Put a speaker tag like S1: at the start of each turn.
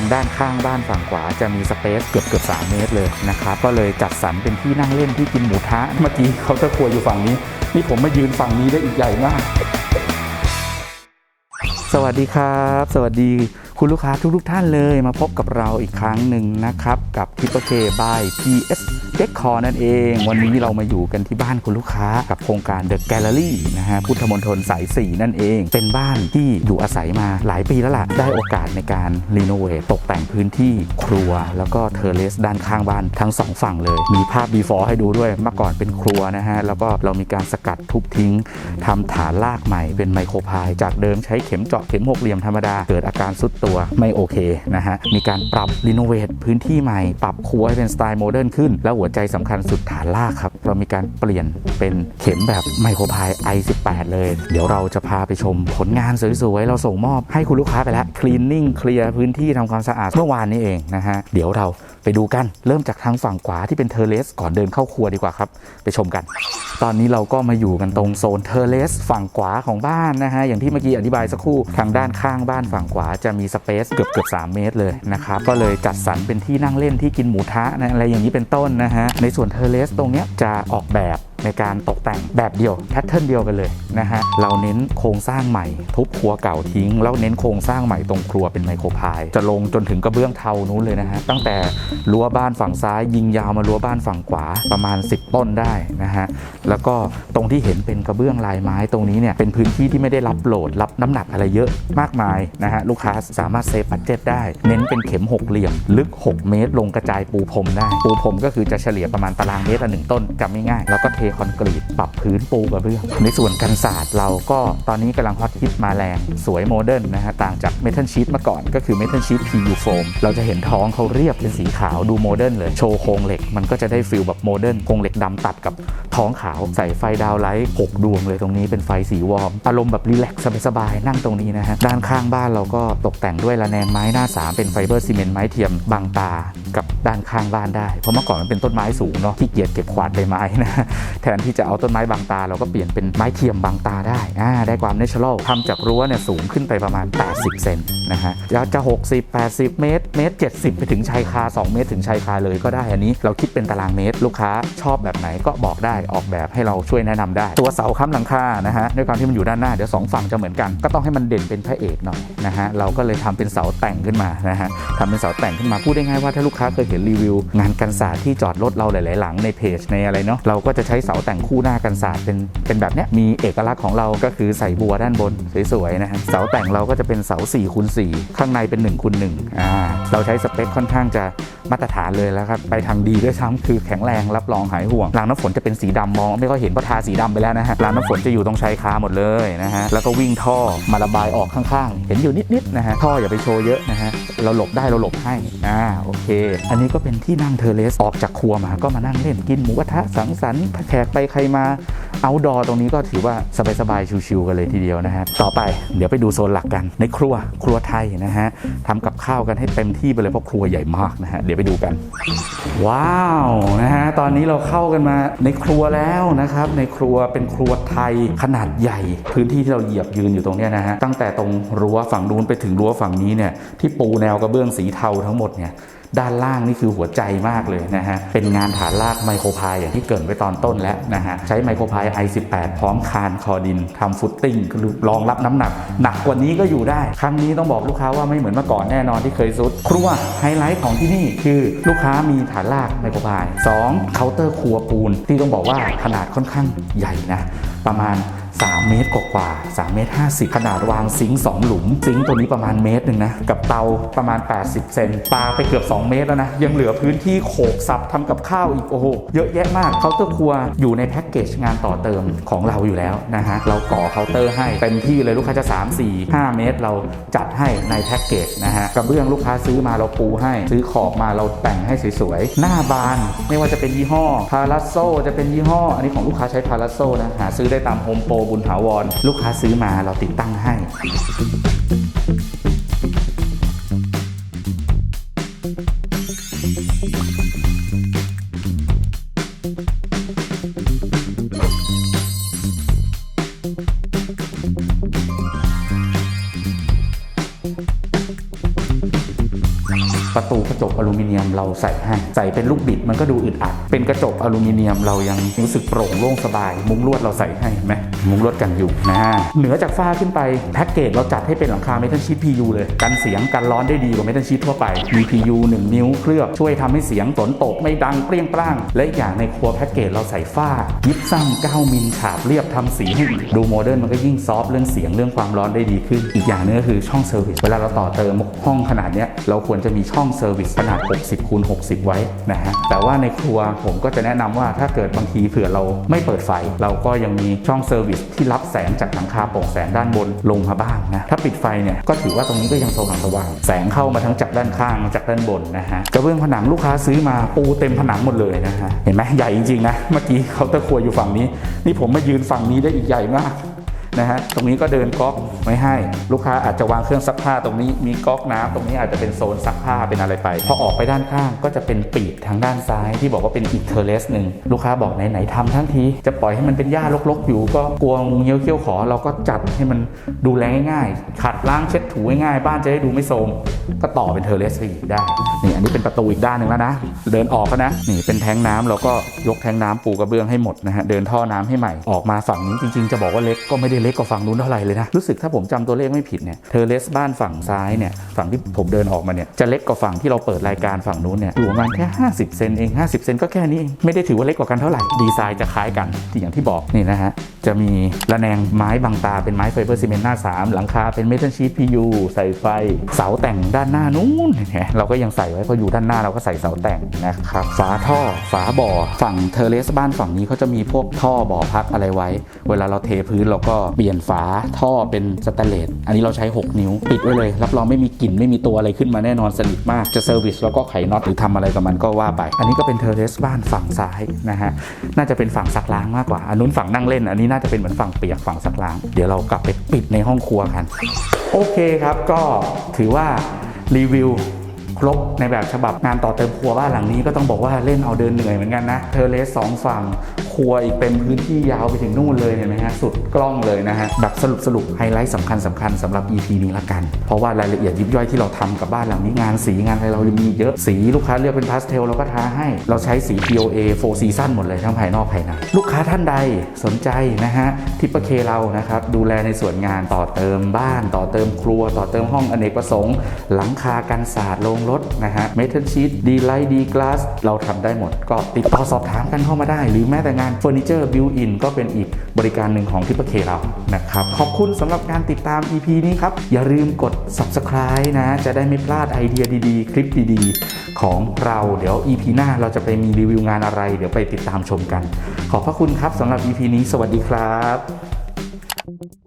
S1: ทางด้านข้างบ้านฝั่งขวาจะมีสเปซเกือบเกือบ3เมตรเลยนะครับก็เลยจัดสรรเป็นที่นั่งเล่นที่กินหมูทะเมื่อกี้เขาจะครัวอยู่ฝั่งนี้ นี่ผมมายืนฝั่งนี้ได้อีกใหญ่มาก สวัสดีครับ สวัสดี คุณลูกค้าทุกทุกๆท่านเลยมาพบกับเราอีกครั้งหนึ่งนะครับ กับทิปเปอร์เคบาย PS Decor นั่นเอง วันนี้เรามาอยู่กันที่บ้านคุณลูกค้ากับโครงการ The Gallery นะฮะพุทธมณฑลสาย 4 นั่นเอง เป็นบ้านที่อยู่อาศัยมาหลายปีแล้วล่ะ ได้โอกาสในการรีโนเวทตกแต่งพื้นที่ครัว แล้วก็เทอร์เลสด้านข้างบ้านทั้งสองฝั่งเลย มีภาพ before ให้ดูด้วยเมื่อก่อนเป็นครัวนะฮะแล้วก็เรามีการสกัดทุบทิ้งทำฐานลากใหม่เป็นไมโครพาย จากเดิมใช้เข็มเจาะเข็มหกเหลี่ยมธรรมดาเกิดอาการสุดตัวไม่โอเคนะฮะ มีการปรับรีโนเวทพื้นที่ใหม่ ปรับครัวให้เป็นสไตล์โมเดิร์นขึ้น แล้วหัวใจสำคัญสุดฐานลากครับ เรามีการเปลี่ยนเป็นเข็มแบบไมโครพาย i18 เลย เดี๋ยวเราจะพาไปชมผลงานสวยๆ เราส่งมอบให้คุณลูกค้าไปแล้วคลีนนิ่งเคลียร์พื้นที่ทำความสะอาดเมื่อวานนี้เองนะฮะ เดี๋ยวเรา ไปดูกันเริ่มจากทางฝั่งขวาที่เป็นเทอร์เลสก่อนเดินเข้าครัวดีกว่าครับ ไปชมกัน ตอนนี้เราก็มาอยู่กันตรงโซนเทอร์เลสฝั่งขวาของบ้านนะฮะอย่างที่เมื่อกี้อธิบายสักครู่ทางด้านข้างบ้านฝั่งขวาจะมีสเปซเกือบเกือบสเมตรเลยนะครับก็เลยจัดสรรเป็นที่นั่งเล่นที่กินหมูทะนะอะไรอย่างนี้เป็นต้นนะฮะในส่วนเทอร์เลสตรงเนี้ยจะออกแบบ ในการตกแต่งแบบเดียวแพทเทิร์นเดียวกันเลยนะฮะเราเน้นโครงสร้างใหม่ ทุบครัวเก่าทิ้ง แล้วเน้นโครงสร้างใหม่ตรงครัวเป็นไมโครพายจะลงจนถึงกระเบื้องเทานู้นเลยนะฮะตั้งแต่รั้วบ้านฝั่งซ้าย ยิงยาวมารั้วบ้านฝั่งขวาประมาณ 10 ต้นได้นะฮะแล้วก็ตรงที่เห็นเป็นกระเบื้องลายไม้ตรงนี้เนี่ยเป็นพื้นที่ที่ไม่ได้รับโหลด รับน้ำหนักอะไรเยอะมากมายนะฮะลูกค้าสามารถเซฟบัตเจ็ตได้ เน้นเป็นเข็มหกเหลี่ยม ลึก 6 เมตร ลงกระจายปูพรมได้ ปูพรมก็คือจะเฉลี่ยประมาณตารางเมตรละหนึ่งต้นจำไม่ง่ายแล้วก็เทคอนกรีต ปรับพื้นปูกระเบื้องในส่วนกันศาสตร์เราก็ตอนนี้กำลังฮอตฮิตมาแรง สวยโมเดิร์นนะฮะต่างจากเมทัลชีตมาก่อนก็คือเมทัลชีต PU foam เราจะเห็นท้องเขาเรียบเป็นสีขาวดูโมเดิร์นเลยโชว์โครงเหล็ก มันก็จะได้ฟิลแบบโมเดิร์นโครงเหล็กดำตัดกับท้องขาวใส่ไฟดาวไลท์6ดวงเลยตรงนี้เป็นไฟสีวอร์มอารมณ์แบบรีแลกซ์สบายๆนั่งตรงนี้นะฮะด้านข้างบ้านเราก็ตกแต่งด้วยระแนงไม้หน้าสามเป็นไฟเบอร์ซีเมนต์ไม้เทียมบางตากับด้านข้างบ้านได้ เพราะเมื่อก่อนมันเป็นต้นไม้สูงเนาะที่เกียจเก็บขวาดใบไม้นะแททนที่จะเอาต้นไม้บางตา เราก็เปลี่ยนเป็นไม้เทียมบางตาได้อ่าได้ความเนเชอรัลทำจากรั้วเนี่ยสูงขึ้นไปประมาณ 80 เซนนะฮะจะจะ 60 80 เมตร เมตร 70 ไปถึงชายคา 2 เมตรถึงชายคาเลยก็ได้อันนี้ เราคิดเป็นตารางเมตร ลูกค้าชอบแบบไหนก็บอกได้ออกแบบให้เราช่วยแนะนำได้ ตัวเสาค้ำหลังคานะฮะด้วยความที่มันอยู่ด้านหน้าเดี๋ยวสองฝั่งจะเหมือนกัน ก็ต้องให้มันเด่นเป็นพระเอกหน่อยนะฮะเราก็เลยทำเป็นเสาแต่งขึ้นมานะฮะทำเป็นเสาแต่งขึ้นมาพูดได้ง่ายว่าถ้าลูกค้าเคยเห็นรีวิว งานกันศาสตร์ที่จอดรถเราหลาย ๆ หลังในเพจในอะไรเนาะเราก็จะใช้เสาแต่งคู่หน้ากันศาสตร์เป็นเป็นแบบเนี้ยมีเอกลักษณ์ของเราก็คือใส่บัวด้านบนสวยๆนะฮะเสาแต่งเราก็จะเป็นเสา4คูณ4ข้างในเป็น1คูณ1อ่าเราใช้สเปคค่อนข้างจะมาตรฐานเลยแล้วครับไปทางดีด้วยซ้ำคือแข็งแรงรับรองหายห่วงรางน้ำฝนจะเป็นสีดำมอง ไม่ค่อยเห็นเพราะทาสีดำไปแล้วนะฮะรางน้ำฝนจะอยู่ตรงชายคาหมดเลยนะฮะแล้วก็วิ่งท่อมาระบายออกข้างๆ เห็นอยู่นิดๆนะฮะท่ออย่าไปโชว์เยอะนะฮะ เราหลบได้เราหลบให้อ่าโอเค อันนี้ก็เป็นที่นั่งเทเลสออกจากครัวมาก็มานั่งเล่นกินหมูกระทะสังสรรค์แขกไปใครมา เอาดอตรงนี้ก็ถือว่าสบายๆชิวๆกันเลยทีเดียวนะฮะต่อไปเดี๋ยวไปดูโซนหลักกันในครัวครัวไทยนะฮะทำกับข้าวกันให้เต็มที่ไปเลยเพราะครัวใหญ่มากนะฮะเดี๋ยวไปดูกัน ว้าวนะฮะตอนนี้เราเข้ากันมาในครัวแล้วนะครับในครัวเป็นครัวไทยขนาดใหญ่ พื้นที่ที่เราเหยียบยืนอยู่ตรงนี้นะฮะตั้งแต่ตรงรั้วฝั่งนู้นไปถึงรั้วฝั่งนี้เนี่ยที่ปูแนวกระเบื้องสีเทาทั้งหมดเนี่ย ด้านล่างนี่คือหัวใจมากเลยนะฮะ เป็นงานฐานลากไมโครพายอย่างที่เกรินไว้ตอนต้นแล้วนะฮะ ใช้ไมโครพาย i18 พร้อมคานคอดินทำฟุตติ้งคือรองรับน้ำหนัก หนักกว่านี้ก็อยู่ได้ ครั้งนี้ต้องบอกลูกค้าว่าไม่เหมือนเมื่อก่อนแน่นอนที่เคยซุด ครัวไฮไลท์ของที่นี่คือลูกค้ามีฐานลากไมโครพาย 2. เคาน์เตอร์ครัวปูนที่ต้องบอกว่าขนาดค่อนข้างใหญ่นะประมาณ 3 เมตรกว่าๆ3เมตร 50 ขนาดวางซิงค์2หลุม ซิงค์ตัวนี้ประมาณเมตรหนึ่งนะ กับเตาประมาณ 80 เซนปลาไปเกือบ 2 เมตรแล้วนะ ยังเหลือพื้นที่โขกสับทำกับข้าวอีก โอ้โห เยอะแยะมาก เคาน์เตอร์ครัวอยู่ในแพ็กเกจงานต่อเติมของเราอยู่แล้วนะฮะ เราก่อเคาน์เตอร์ให้เต็มที่เลยลูกค้าจะ 3 4 5 เมตร เราจัดให้ในแพ็กเกจนะฮะ กระเบื้องลูกค้าซื้อมาเราปูให้ ซื้อขอบมาเราแต่งให้สวยๆ หน้าบานไม่ว่าจะเป็นยี่ห้อพาราโซจะเป็นยี่ห้อ อันนี้ของลูกค้าใช้พาราโซนะ หาซื้อได้ตามโฮมโปรบุญถาวร ลูกค้าซื้อมาเราติดตั้งให้ ประตูกระจกอลูมิเนียมเราใส่ให้ ใส่เป็นลูกบิดมันก็ดูอึดอัด เป็นกระจกอลูมิเนียมเรายังรู้สึกโปร่งโล่งสบาย มุ้งลวดเราใส่ให้ไหมมุ้งลวดกันยุงนะเหนือจากฝ้าขึ้นไปแพ็กเกจเราจัดให้เป็นหลังคาเมทัลชีท PU เลย กันเสียงกันร้อนได้ดีกว่าเมทัลชีททั่วไปมี PU 1 นิ้วเคลือบช่วยทำให้เสียงฝนตกไม่ดังเปรี้ยงปร้าง และอีกอย่างในครัวแพ็กเกจเราใส่ฝ้ายิบซ้ำ9มิลฉาบเรียบทำสีให้อีกดูโมเดิร์นมันก็ยิ่งซอฟเรื่องเสียงเรื่องความร้อนได้ดีขึ้น อีกอย่างนึงก็คือช่องเซอร์วิสเวลาเราต่อเติมห้องขนาดนี้เราควรจะมีช่ององเซอร์วิสขนาด 60คูณ60 ไว้นะฮะแต่ว่าในครัวผมก็จะแนะนำว่าถ้าเกิดบางทีเผื่อเราไม่เปิดไฟ เราก็ยังมีช่องเซอร์วิสที่รับแสงจากหลังคาโปร่งแสงด้านบนลงมาบ้างนะถ้าปิดไฟเนี่ยก็ถือว่าตรงนี้ก็ยังสว่างสว่างแสงเข้ามาทั้งจากด้านข้างจากด้านบนนะฮะกระเบื้องผนังลูกค้าซื้อมาปูเต็มผนังหมดเลยนะฮะเห็นไหมใหญ่จริงๆนะเมื่อกี้เคาน์เตอร์ครัวอยู่ฝั่งนี้ นี่ผมมายืนฝั่งนี้ได้อีกใหญ่มาก นะฮะตรงนี้ก็เดินก๊อกไว้ให้ ลูกค้าอาจจะวางเครื่องซักผ้าตรงนี้มีก๊อกน้ำตรงนี้อาจจะเป็นโซนซักผ้าเป็นอะไรไป พอออกไปด้านข้างก็จะเป็นปีกทางด้านซ้ายที่บอกว่าเป็นอีกเทอร์เลสหนึ่งลูกค้าบอกไหนๆทำทั้งที จะปล่อยให้มันเป็นหญ้ารกๆ อยู่ก็กลัวงูเงี้ยวเขี้ยวขอ เราก็จัดให้มันดูแลง่ายๆขัดล้างเช็ดถูง่ายๆบ้านจะได้ดูไม่โทรมก็ต่อเป็นเทอร์เลสไปอีกได้นี่อันนี้เป็นประตูอีกด้านหนึ่งแล้วนะ เดินออกก็นะนี่เป็นแทงน้ำเราก็ยกแทงน้ำปูกระเบื้องให้หมดนะฮะเดินท่อน้ำให้ใหม่ออกมาฝั่งนี้จริง ๆ จะบอกว่าเล็กก็ไม่ได้เล็กกว่าฝั่งนู้นเท่าไหร่เลยนะ รู้สึกถ้าผมจำตัวเลขไม่ผิดเนี่ยเทอเลสบ้านฝั่งซ้ายเนี่ยฝั่งที่ผมเดินออกมาเนี่ยจะเล็กกว่าฝั่งที่เราเปิดรายการฝั่งนู้นเนี่ยอยู่ประมาณแค่ 50 เซนเอง 50 เซนก็แค่นี้เองไม่ได้ถือว่าเล็กกว่ากันเท่าไหร่ดีไซน์จะคล้ายกันที่อย่างที่บอกนี่นะฮะจะมีระแนงไม้บางตาเป็นไม้ไฟเบอร์ซีเมนต์หน้า 3 หลังคาเป็นเมทัลชีท PU ใส่ไฟเสาแต่งด้านหน้านู้นเนไหมเราก็ยังใส่ไว้เพราะอยู่ด้านหน้าเราก็ใส่เสาแต่งนะครับฝาท่อฝาบ่อฝั่งเทเลสบ้านฝั่งนี้เขาจะมีพวกท่อบ่อพักอะไรไว้ เวลาเราเทพื้นเราก็เปลี่ยนฝาท่อเป็นสแตนเลสอันนี้เราใช้ 6 นิ้ว ปิดไว้เลย รับรองไม่มีกลิ่นไม่มีตัวอะไรขึ้นมาแน่นอนสนิทมากจะเซอร์วิสแล้วก็ไขน็อตหรือทำอะไรกับมันก็ว่าไป อันนี้ก็เป็นเทอร์เลสบ้านฝั่งซ้ายนะฮะน่าจะเป็นฝั่งซักล้างมากกว่าอันนู้นฝั่งนั่งเล่น อันนี้น่าจะเป็นเหมือนฝั่งเปียกฝั่งซักล้าง เดี๋ยวเรากลับไปปิดในห้องครัวกัน โอเคครับก็ถือว่ารีวิวครบในแบบฉบับงานต่อเติมครัวบ้านหลังนี้ก็ต้องบอกว่าเล่นเอาเดินเหนื่อยเหมือนกันนะเทอร์เลสสองฝั่ง ครัวอีกเป็นพื้นที่ยาวไปถึงนู่นเลยเห็นไหมฮะสุดกล้องเลยนะฮะแบบสรุปสรุปไฮไลท์สำคัญสำคัญสำหรับ EP นี้ละกัน เพราะว่ารายละเอียดยิบย่อยที่เราทำกับบ้านหลังนี้งานสีงานอะไรเรามีเยอะสีลูกค้าเลือกเป็นพาสเทลเราก็ทาให้เราใช้สี POA 4 season หมดเลยทั้งภายนอกภายในลูกค้าท่านใดสนใจนะฮะทิปเคเรานะครับดูแลในส่วนงานต่อเติมบ้าน ต่อเติมครัว ต่อเติมห้องอเนกประสงค์ หลังคากันศาสตร์โรงรถนะฮะเมทัลชีตดีไลท์ดีกลาสเราทำได้หมดก็ติดต่อสอบถามกันเข้ามาได้ หรือแม้แต่งานเฟอร์นิเจอร์บิวอินก็เป็นอีกบริการหนึ่งของทิปเปเคเรานะครับ ขอบคุณสำหรับการติดตาม EP นี้ครับ อย่าลืมกด subscribe นะ จะได้ไม่พลาดไอเดียดีๆ คลิปดีๆ ของเราเดี๋ยว EP หน้าเราจะไปมีรีวิวงานอะไร เดี๋ยวไปติดตามชมกัน ขอบพระคุณครับสำหรับ EP นี้ สวัสดีครับ